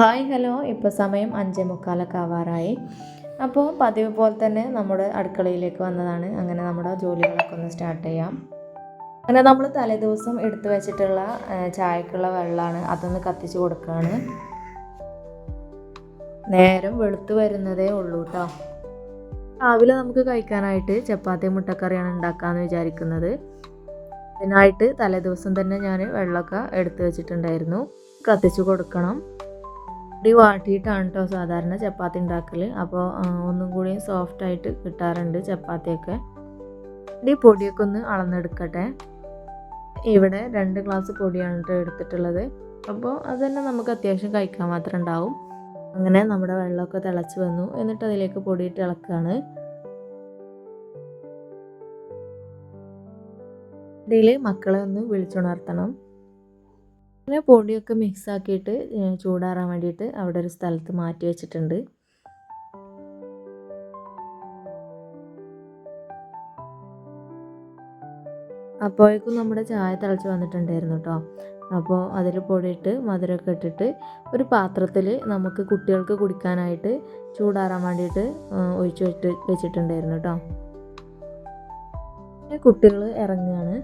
Hi hello ഇപ്പോൾ സമയം അഞ്ചേ മുക്കാലൊക്കെ ആവാറായി. അപ്പോൾ പതിവ് പോലെ തന്നെ നമ്മുടെ അടുക്കളയിലേക്ക് വന്നതാണ്. അങ്ങനെ നമ്മുടെ ജോലികളൊക്കെ ഒന്ന് സ്റ്റാർട്ട് ചെയ്യാം. അങ്ങനെ നമ്മൾ തലേദിവസം എടുത്തു വെച്ചിട്ടുള്ള ചായക്കുള്ള വെള്ളമാണ് അതൊന്ന് കത്തിച്ച് കൊടുക്കുകയാണ് നേരം വെളുത്തു വരുന്നതേ ഉള്ളൂ കേട്ടോ രാവിലെ നമുക്ക് കഴിക്കാനായിട്ട് ചപ്പാത്തി മുട്ടക്കറിയാണ് ഉണ്ടാക്കാമെന്ന് വിചാരിക്കുന്നത്. അതിനായിട്ട് തലേദിവസം തന്നെ ഞാൻ വെള്ളമൊക്കെ എടുത്തു വെച്ചിട്ടുണ്ടായിരുന്നു. കത്തിച്ചു കൊടുക്കണം. പൊടി വാട്ടിയിട്ടാണ് കേട്ടോ സാധാരണ ചപ്പാത്തി ഉണ്ടാക്കൽ അപ്പോൾ ഒന്നും കൂടി സോഫ്റ്റ് ആയിട്ട് കിട്ടാറുണ്ട് ചപ്പാത്തിയൊക്കെ. ഈ പൊടിയൊക്കെ ഒന്ന് അളന്നെടുക്കട്ടെ. ഇവിടെ രണ്ട് ഗ്ലാസ് പൊടിയാണ് കേട്ടോ എടുത്തിട്ടുള്ളത്. അപ്പോൾ അത് തന്നെ നമുക്ക് അത്യാവശ്യം കഴിക്കാൻ മാത്രം ഉണ്ടാവും. അങ്ങനെ നമ്മുടെ വെള്ളമൊക്കെ തിളച്ച് വന്നു. എന്നിട്ട് അതിലേക്ക് പൊടിയിട്ട് ഇളക്കുകയാണ് ഇതിൽ മക്കളെ ഒന്ന് വിളിച്ചുണർത്തണം. അങ്ങനെ പൊടിയൊക്കെ മിക്സ് ആക്കിയിട്ട് ചൂടാറാൻ വേണ്ടിയിട്ട് അവിടെ ഒരു സ്ഥലത്ത് മാറ്റി വെച്ചിട്ടുണ്ട്. അപ്പോഴേക്കും നമ്മുടെ ചായ തിളച്ച് വന്നിട്ടുണ്ടായിരുന്നു കേട്ടോ അപ്പോൾ അതിൽ പൊടിയിട്ട് മധുരമൊക്കെ ഇട്ടിട്ട് ഒരു പാത്രത്തിൽ നമുക്ക് കുട്ടികൾക്ക് കുടിക്കാനായിട്ട് ചൂടാറാൻ വേണ്ടിയിട്ട് ഒഴിച്ചു വെച്ചിട്ട് വെച്ചിട്ടുണ്ടായിരുന്നു കേട്ടോ കുട്ടികൾ ഇറങ്ങുകയാണ്.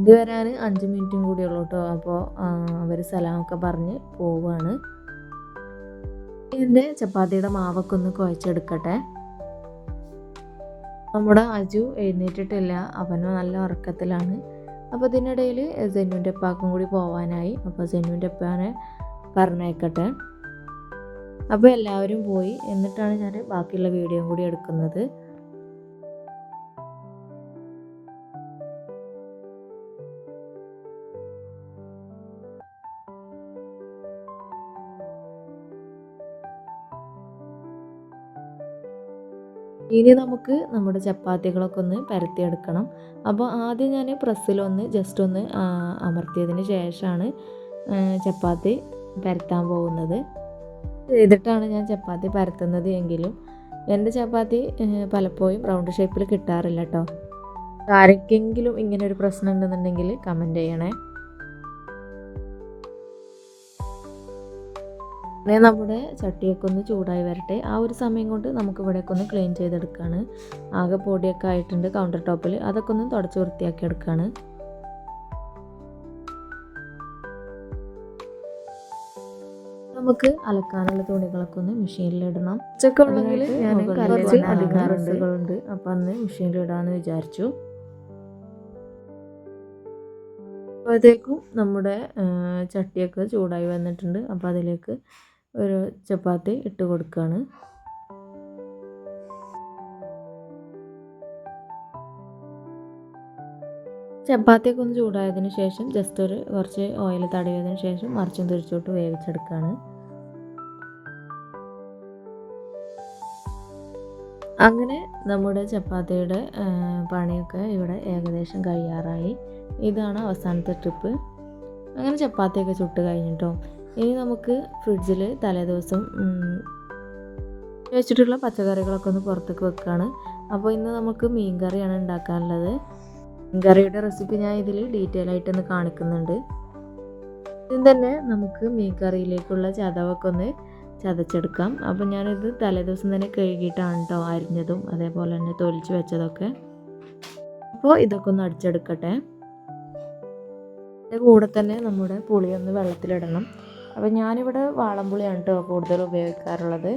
വരാൻ അഞ്ച് മിനിറ്റും കൂടി ഉള്ളൂ കേട്ടോ അപ്പോൾ അവർ സലാമൊക്കെ പറഞ്ഞ് പോവുകയാണ് ഇതിന്റെ ചപ്പാത്തിയുടെ മാവൊക്കെ ഒന്ന് കുഴച്ചെടുക്കട്ടെ. നമ്മുടെ അജു എഴുന്നേറ്റിട്ടില്ല. അവന് നല്ല ഉറക്കത്തിലാണ്. അപ്പോൾ ഇതിനിടയിൽ സെന്നുവിന്റെ ഉപ്പാക്കും കൂടി പോവാനായി. അപ്പോൾ സെന്നുവിന്റെ ഉപ്പാനെ പറഞ്ഞേക്കട്ടെ അപ്പോൾ എല്ലാവരും പോയി. എന്നിട്ടാണ് ഞാൻ ബാക്കിയുള്ള വീഡിയോയും കൂടി എടുക്കുന്നത്. ഇനി നമുക്ക് നമ്മുടെ ചപ്പാത്തികളൊക്കെ ഒന്ന് പരത്തിയെടുക്കണം. അപ്പോൾ ആദ്യം ഞാൻ പ്രസ്സിലൊന്ന് ജസ്റ്റ് ഒന്ന് അമർത്തിയതിന് ശേഷമാണ് ചപ്പാത്തി പരത്താൻ പോകുന്നത്. ചെയ്തിട്ടാണ് ഞാൻ ചപ്പാത്തി പരത്തുന്നത് എങ്കിലും എന്റെ ചപ്പാത്തി പലപ്പോഴും റൗണ്ട് ഷേപ്പിൽ കിട്ടാറില്ല കേട്ടോ ആർക്കെങ്കിലും ഇങ്ങനെ ഒരു പ്രശ്നം ഉണ്ടെന്നുണ്ടെങ്കിൽ കമന്റ് ചെയ്യണേ. അങ്ങനെ നമ്മുടെ ചട്ടിയൊക്കെ ഒന്ന് ചൂടായി വരട്ടെ. ആ ഒരു സമയം കൊണ്ട് നമുക്ക് ഇവിടെയൊക്കെ ഒന്ന് ക്ലീൻ ചെയ്തെടുക്കുകയാണ് ആകെ പൊടിയൊക്കെ ആയിട്ടുണ്ട് കൗണ്ടർ ടോപ്പിൽ അതൊക്കെ ഒന്ന് തുടച്ച് വൃത്തിയാക്കി എടുക്കുകയാണ് നമുക്ക് അലക്കാനുള്ള തുണികളൊക്കെ ഒന്ന് മെഷീനിലിടണം ഇടണം. ഉണ്ടെങ്കിൽ ഞാൻ കുറച്ച് അധികം ഡ്രസ്സുകളുണ്ട് അപ്പം അന്ന് മെഷീനിലിടാന്ന് വിചാരിച്ചു. അപ്പോഴത്തേക്കും നമ്മുടെ ചട്ടിയൊക്കെ ചൂടായി വന്നിട്ടുണ്ട്. അപ്പോൾ അതിലേക്ക് ഒരു ചപ്പാത്തി ഇട്ട് കൊടുക്കുകയാണ് ചപ്പാത്തിയൊക്കെ ഒന്ന് ചൂടായതിന് ശേഷം ജസ്റ്റ് ഒരു കുറച്ച് ഓയിൽ തടവിയതിന് ശേഷം മറിച്ചും തിരിച്ചോട്ട് വേവിച്ചെടുക്കുകയാണ് അങ്ങനെ നമ്മുടെ ചപ്പാത്തിയുടെ പണിയൊക്കെ ഇവിടെ ഏകദേശം കഴിയാറായി. ഇതാണ് അവസാനത്തെ ട്രിപ്പ് അങ്ങനെ ചപ്പാത്തിയൊക്കെ ചുട്ട് കഴിഞ്ഞിട്ടോ? ഇനി നമുക്ക് ഫ്രിഡ്ജിൽ തലേദിവസം വെച്ചിട്ടുള്ള പച്ചക്കറികളൊക്കെ ഒന്ന് പുറത്തേക്ക് വെക്കുകയാണ് അപ്പോൾ ഇന്ന് നമുക്ക് മീൻ കറിയാണ് ഉണ്ടാക്കാനുള്ളത്. മീൻ കറിയുടെ റെസിപ്പി ഞാൻ ഇതിൽ ഡീറ്റെയിൽ ആയിട്ടൊന്ന് കാണിക്കുന്നുണ്ട്. ഇതും തന്നെ നമുക്ക് മീൻ കറിയിലേക്കുള്ള ചതവൊക്കെ ഒന്ന് ചതച്ചെടുക്കാം. അപ്പോൾ ഞാനിത് തലേദിവസം തന്നെ കഴുകിയിട്ടാണ് കേട്ടോ അരിഞ്ഞതും അതേപോലെ തന്നെ തൊലിച്ച് വെച്ചതൊക്കെ. അപ്പോൾ ഇതൊക്കെ ഒന്ന് അടിച്ചെടുക്കട്ടെ. അതിന്റെ കൂടെ തന്നെ നമ്മുടെ പുളിയൊന്ന് വെള്ളത്തിലിടണം. അപ്പോൾ ഞാനിവിടെ വാളംപുളിയാണ് കേട്ടോ കൂടുതൽ ഉപയോഗിക്കാറുള്ളത്.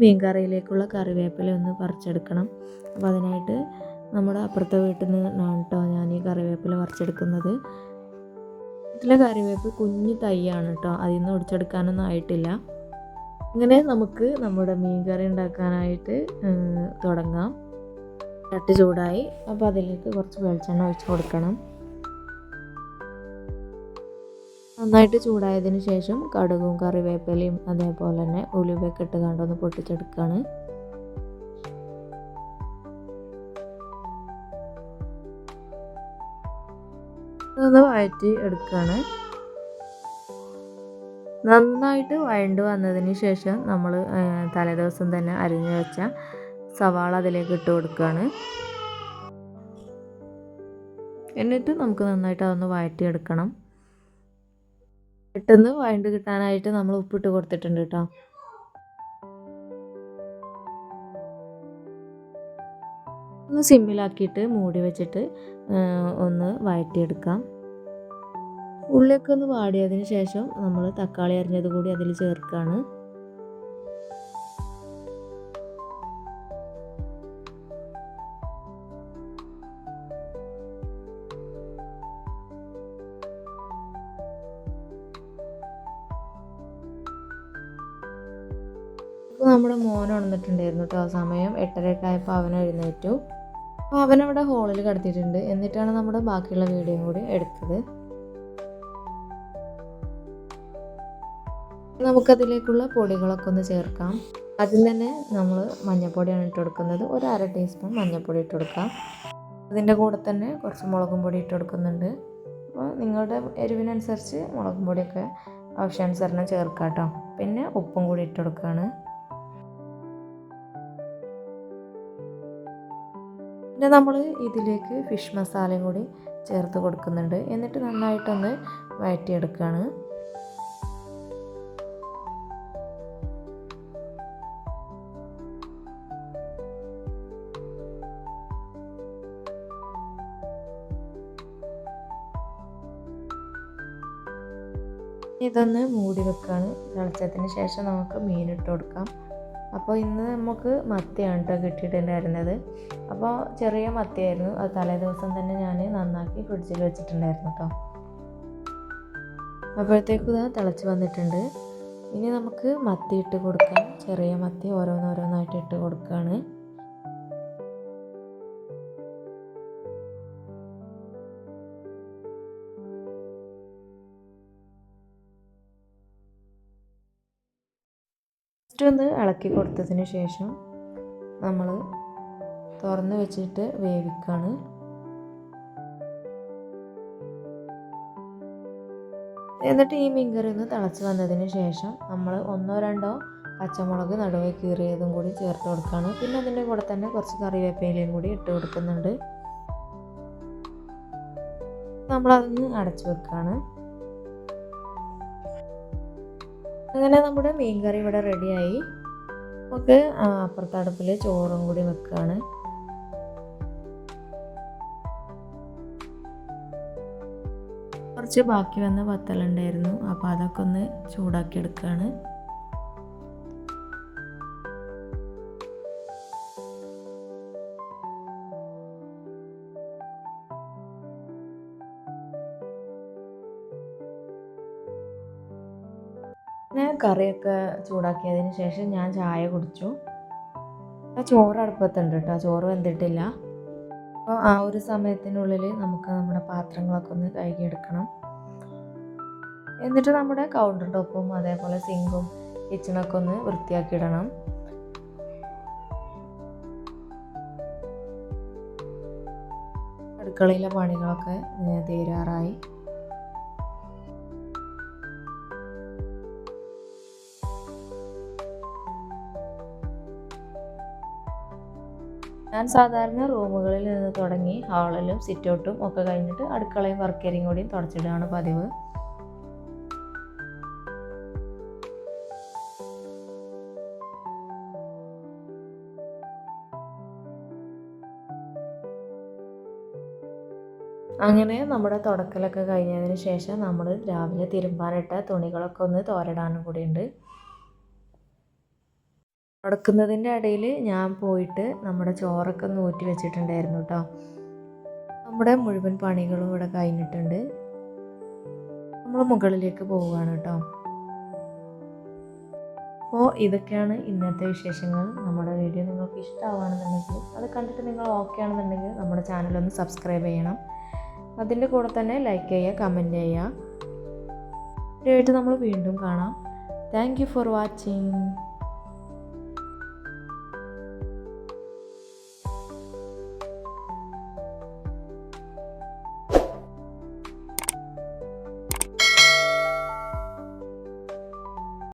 മീൻ കറിയിലേക്കുള്ള കറിവേപ്പില ഒന്ന് പറിച്ചെടുക്കണം. അപ്പോൾ അതിനായിട്ട് നമ്മുടെ അപ്പുറത്തെ വീട്ടിൽ നിന്നാണ് കേട്ടോ ഞാൻ ഈ കറിവേപ്പില പറിച്ചെടുക്കുന്നത്. വീട്ടിലെ കറിവേപ്പ് കുഞ്ഞു തൈയാണ് കേട്ടോ അതിൽ നിന്ന് ഒടിച്ചെടുക്കാനൊന്നും ആയിട്ടില്ല. ഇങ്ങനെ നമുക്ക് നമ്മുടെ മീൻ കറി ഉണ്ടാക്കാനായിട്ട് തുടങ്ങാം. ചട്ടി ചൂടായി. അപ്പോൾ അതിലേക്ക് കുറച്ച് വെളിച്ചെണ്ണ ഒഴിച്ച് കൊടുക്കണം. നന്നായിട്ട് ചൂടായതിന് ശേഷം കടുകും കറിവേപ്പിലയും അതേപോലെ തന്നെ ഉലുവയൊക്കെ ഇട്ട് കണ്ടൊന്ന് പൊട്ടിച്ചെടുക്കുകയാണ് ഒന്ന് വഴറ്റി എടുക്കുകയാണ് നന്നായിട്ട് വഴണ്ട് വന്നതിന് ശേഷം നമ്മൾ തലേദിവസം തന്നെ അരിഞ്ഞു വെച്ച സവാള അതിലേക്ക് ഇട്ട് കൊടുക്കുകയാണ് എന്നിട്ട് നമുക്ക് നന്നായിട്ട് അതൊന്ന് വഴറ്റിയെടുക്കണം. പെട്ടെന്ന് വഴണ്ട് കിട്ടാനായിട്ട് നമ്മൾ ഉപ്പിട്ട് കൊടുത്തിട്ടുണ്ട് കേട്ടോ. ഒന്ന് സിമ്മിലാക്കിയിട്ട് മൂടി വെച്ചിട്ട് ഒന്ന് വഴറ്റിയെടുക്കാം ഉള്ളിയൊക്കെ ഒന്ന് വാടിയതിന് ശേഷം നമ്മൾ തക്കാളി അരിഞ്ഞത് കൂടി അതിൽ ചേർക്കുകയാണ്. ഇപ്പോൾ നമ്മുടെ മോൻ ഉണർന്നിട്ടുണ്ടായിരുന്നു കേട്ടോ സമയം എട്ടരയൊക്കെ ആയപ്പോൾ അവൻ എഴുന്നേറ്റു. അപ്പോൾ അവനവിടെ ഹോളിൽ കിടത്തിയിട്ടുണ്ട്. എന്നിട്ടാണ് നമ്മുടെ ബാക്കിയുള്ള വീഡിയോയും കൂടി എടുത്തത്. നമുക്കതിലേക്കുള്ള പൊടികളൊക്കെ ഒന്ന് ചേർക്കാം. ആദ്യം തന്നെ നമ്മൾ മഞ്ഞൾപ്പൊടിയാണ് ഇട്ട് കൊടുക്കുന്നത്. ഒരു അര ടീസ്പൂൺ മഞ്ഞൾപ്പൊടി ഇട്ട് കൊടുക്കാം. അതിന്റെ കൂടെ തന്നെ കുറച്ച് മുളകും പൊടി ഇട്ട് കൊടുക്കുന്നുണ്ട്. അപ്പോൾ നിങ്ങളുടെ എരിവിനനുസരിച്ച് മുളകും പൊടിയൊക്കെ ആവശ്യാനുസരണം ചേർക്കാം കേട്ടോ പിന്നെ ഉപ്പും കൂടി ഇട്ട് കൊടുക്കുകയാണ് പിന്നെ നമ്മൾ ഇതിലേക്ക് ഫിഷ് മസാലയും കൂടി ചേർത്ത് കൊടുക്കുന്നുണ്ട്. എന്നിട്ട് നന്നായിട്ടൊന്ന് വഴറ്റിയെടുക്കുകയാണ് ഇതൊന്ന് മൂടി വെക്കുകയാണ് തിളച്ചതിന് ശേഷം നമുക്ക് മീനിട്ട് കൊടുക്കാം. അപ്പോൾ ഇന്ന് നമുക്ക് മത്തിയാണ് കേട്ടോ കിട്ടിയിട്ടുണ്ടായിരുന്നത്. അപ്പോൾ ചെറിയ മത്തിയായിരുന്നു. അത് തലേ ദിവസം തന്നെ ഞാൻ നന്നാക്കി ഫ്രിഡ്ജിൽ വെച്ചിട്ടുണ്ടായിരുന്നു കേട്ടോ അപ്പോഴത്തേക്കും ഇത് തിളച്ച് വന്നിട്ടുണ്ട്. ഇനി നമുക്ക് മത്തി ഇട്ട് കൊടുക്കാം. ചെറിയ മത്തി ഓരോന്നോരോന്നായിട്ട് ഇട്ട് കൊടുക്കുകയാണ് ജസ്റ്റ് ഒന്ന് ഇളക്കി കൊടുത്തതിന് ശേഷം നമ്മൾ തുറന്ന് വെച്ചിട്ട് വേവിക്കുകയാണ് എന്നിട്ട് ഈ മീൻകറി ഒന്ന് തിളച്ച് വന്നതിന് ശേഷം നമ്മൾ ഒന്നോ രണ്ടോ പച്ചമുളക് നടുവേ കീറിയതും കൂടി ചേർത്ത് കൊടുക്കുകയാണ് പിന്നെ അതിന്റെ കൂടെ തന്നെ കുറച്ച് കറിവേപ്പിലയും കൂടി ഇട്ട് കൊടുക്കുന്നുണ്ട്. നമ്മളതൊന്ന് അടച്ചു വെക്കുകയാണ് അങ്ങനെ നമ്മുടെ മീൻ കറി ഇവിടെ റെഡിയായി. നമുക്ക് അപ്പുറത്തടുപ്പിൽ ചോറും കൂടി വെക്കുകയാണ് കുറച്ച് ബാക്കി വന്ന പത്തലുണ്ടായിരുന്നു അപ്പോൾ അതൊക്കെ ഒന്ന് ചൂടാക്കി എടുക്കുകയാണ് പിന്നെ കറിയൊക്കെ ചൂടാക്കിയതിന് ശേഷം ഞാൻ ചായ കുടിച്ചു. ചോറ് അടുപ്പത്തുണ്ട് കേട്ടോ ചോറ് വെന്തിട്ടില്ല. അപ്പോൾ ആ ഒരു സമയത്തിനുള്ളിൽ നമുക്ക് നമ്മുടെ പാത്രങ്ങളൊക്കെ ഒന്ന് കഴുകിയെടുക്കണം. എന്നിട്ട് നമ്മുടെ കൗണ്ടർ ടോപ്പും അതേപോലെ സിങ്കും കിച്ചണൊക്കെ ഒന്ന് വൃത്തിയാക്കിയിടണം. അടുക്കളയിലെ പണികളൊക്കെ തീരാറായി. ഞാൻ സാധാരണ റൂമുകളിൽ നിന്ന് തുടങ്ങി ഹാളിലും സിറ്റൗട്ടും ഒക്കെ കഴിഞ്ഞിട്ട് അടുക്കളയും വർക്കേരിയും കൂടിയും തുടച്ചിടുകയാണ് പതിവ്. അങ്ങനെ നമ്മുടെ തുടക്കലൊക്കെ കഴിഞ്ഞതിന് ശേഷം നമ്മൾ രാവിലെ തിരുമ്പാനിട്ട തുണികളൊക്കെ ഒന്ന് തോരടാനും കൂടിയുണ്ട്. തുടക്കുന്നതിന്റെ ഇടയിൽ ഞാൻ പോയിട്ട് നമ്മുടെ ചോറൊക്കെ ഒന്ന് ഊറ്റി വെച്ചിട്ടുണ്ടായിരുന്നു കേട്ടോ നമ്മുടെ മുഴുവൻ പണികളും ഇവിടെ കഴിഞ്ഞിട്ടുണ്ട്. നമ്മൾ മുകളിലേക്ക് പോവുകയാണ് കേട്ടോ അപ്പോൾ ഇതൊക്കെയാണ് ഇന്നത്തെ വിശേഷങ്ങൾ. നമ്മുടെ വീഡിയോ നിങ്ങൾക്ക് ഇഷ്ടമാവുകയാണെന്നുണ്ടെങ്കിൽ അത് കണ്ടിട്ട് നിങ്ങൾ ഓക്കെ ആണെന്നുണ്ടെങ്കിൽ നമ്മുടെ ചാനലൊന്ന് സബ്സ്ക്രൈബ് ചെയ്യണം. അതിന്റെ കൂടെ തന്നെ ലൈക്ക് ചെയ്യുക കമന്റ് ചെയ്യുക. ഇതായിട്ട് നമ്മൾ വീണ്ടും കാണാം. Thank you for watching